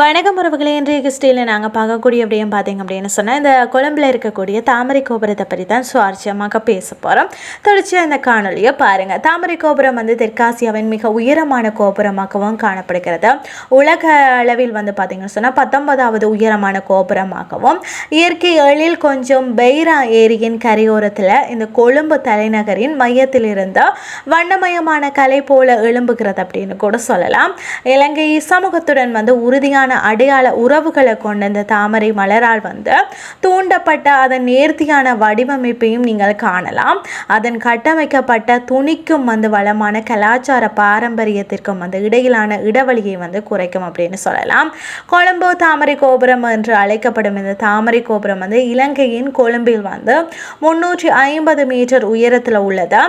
வணக்கம் உறவுகளே இன்றைய கிறிஸ்டியில் நாங்கள் பார்க்கக்கூடிய அப்படின்னு பார்த்தீங்க அப்படின்னு சொன்னால் இந்த கொழம்பில் இருக்கக்கூடிய தாமரை கோபுரத்தை பற்றி தான் சுவாரஸ்யமாக பேச போகிறோம் தொடர்ச்சியாக இந்த காணொலியை பாருங்கள் தாமரை கோபுரம் வந்து தெற்காசியாவின் மிக உயரமான கோபுரமாகவும் காணப்படுகிறது. உலக அளவில் வந்து பார்த்தீங்கன்னு சொன்னால் பத்தொன்பதாவது உயரமான கோபுரமாகவும் இயற்கை எழில் கொஞ்சம் பெய்ரா ஏரியின் கரையோரத்தில் இந்த கொழும்பு தலைநகரின் மையத்தில் இருந்த வண்ணமயமான கலை போல எழும்புகிறது அப்படின்னு கூட சொல்லலாம். இலங்கை சமூகத்துடன் வந்து உறுதியான அடையாள உறவுகளை கொண்ட இந்த தாமரை மலரால் வந்து தூண்டப்பட்ட அதன் நேர்த்தியான வடிவமைப்பையும் நீங்கள் காணலாம். அதன் கட்டமைக்கப்பட்ட துணிக்கும் வந்து வளமான கலாச்சார பாரம்பரியத்திற்கும் வந்து இடையிலான இடைவெளியை வந்து குறைக்கும் அப்படின்னு சொல்லலாம். கொழும்பு தாமரை கோபுரம் என்று அழைக்கப்படும் இந்த தாமரை கோபுரம் வந்து இலங்கையின் கொழும்பில் வந்து முன்னூற்றி ஐம்பது மீட்டர் உயரத்தில் உள்ளது.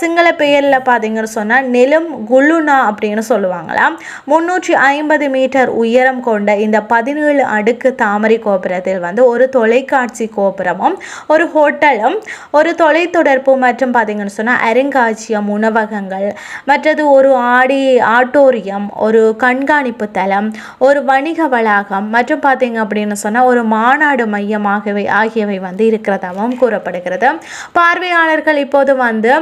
சிங்கள பெயரில் பார்த்தீங்கன்னு சொன்னால் நெலும் குலுனா அப்படின்னு சொல்லுவாங்களாம். முன்னூற்றி ஐம்பது மீட்டர் உயரம் கொண்ட இந்த பதினேழு அடுக்கு தாமரை கோபுரத்தில் வந்து ஒரு தொலைக்காட்சி கோபுரமும் ஒரு ஹோட்டலும் ஒரு தொலைத்தொடர்பு மற்றும் பார்த்தீங்கன்னு சொன்னால் அருங்காட்சியம் உணவகங்கள் மற்றது ஒரு ஆடி ஆட்டோரியம் ஒரு கண்காணிப்பு தளம் ஒரு வணிக வளாகம் மற்றும் பார்த்தீங்க அப்படின்னு சொன்னால் ஒரு மாநாடு மையமாகவே ஆகியவை வந்து இருக்கிறதாகவும் கூறப்படுகிறது. பார்வையாளர்கள் இப்போது வந்து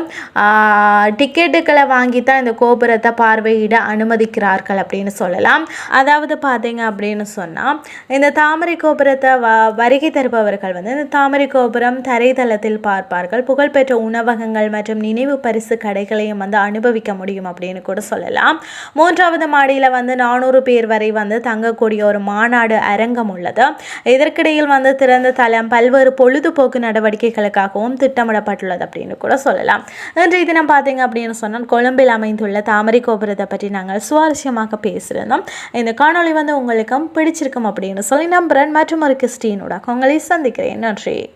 டிக்கெட்டுகளை வாங்கி தான் இந்த கோபுரத்தை பார்வையிட அனுமதிக்கிறார்கள் அப்படின்னு சொல்லலாம். அதாவது பார்த்தீங்க அப்படின்னு சொன்னால் இந்த தாமரை கோபுரத்தை வ வருகை தருபவர்கள் வந்து இந்த தாமரை கோபுரம் தரைதளத்தில் பார்ப்பார்கள். புகழ்பெற்ற உணவகங்கள் மற்றும் நினைவு பரிசு கடைகளையும் வந்து அனுபவிக்க முடியும் அப்படின்னு கூட சொல்லலாம். மூன்றாவது மாடியில் வந்து நானூறு பேர் வரை வந்து தங்கக்கூடிய ஒரு மாநாடு அரங்கம் உள்ளது. இதற்கிடையில் வந்து திறந்த தளம் பல்வேறு பொழுதுபோக்கு நடவடிக்கைகளுக்காகவும் திட்டமிடப்பட்டுள்ளது அப்படின்னு கூட சொல்லலாம். இன்றைய தினம் பார்த்தீங்க அப்படின்னு சொன்னால் கொழும்பில் அமைந்துள்ள தாமரை கோபுரத்தை பற்றி நாங்கள் சுவாரஸ்யமாக பேசியிருந்தோம். இந்த காணொளி வந்து உங்களுக்கும் பிடிச்சிருக்கும் அப்படின்னு சொல்லி நம்புறேன். மற்றும் ஒரு கிறிஸ்டியனோட உங்களை சந்திக்கிறேன். நன்றி.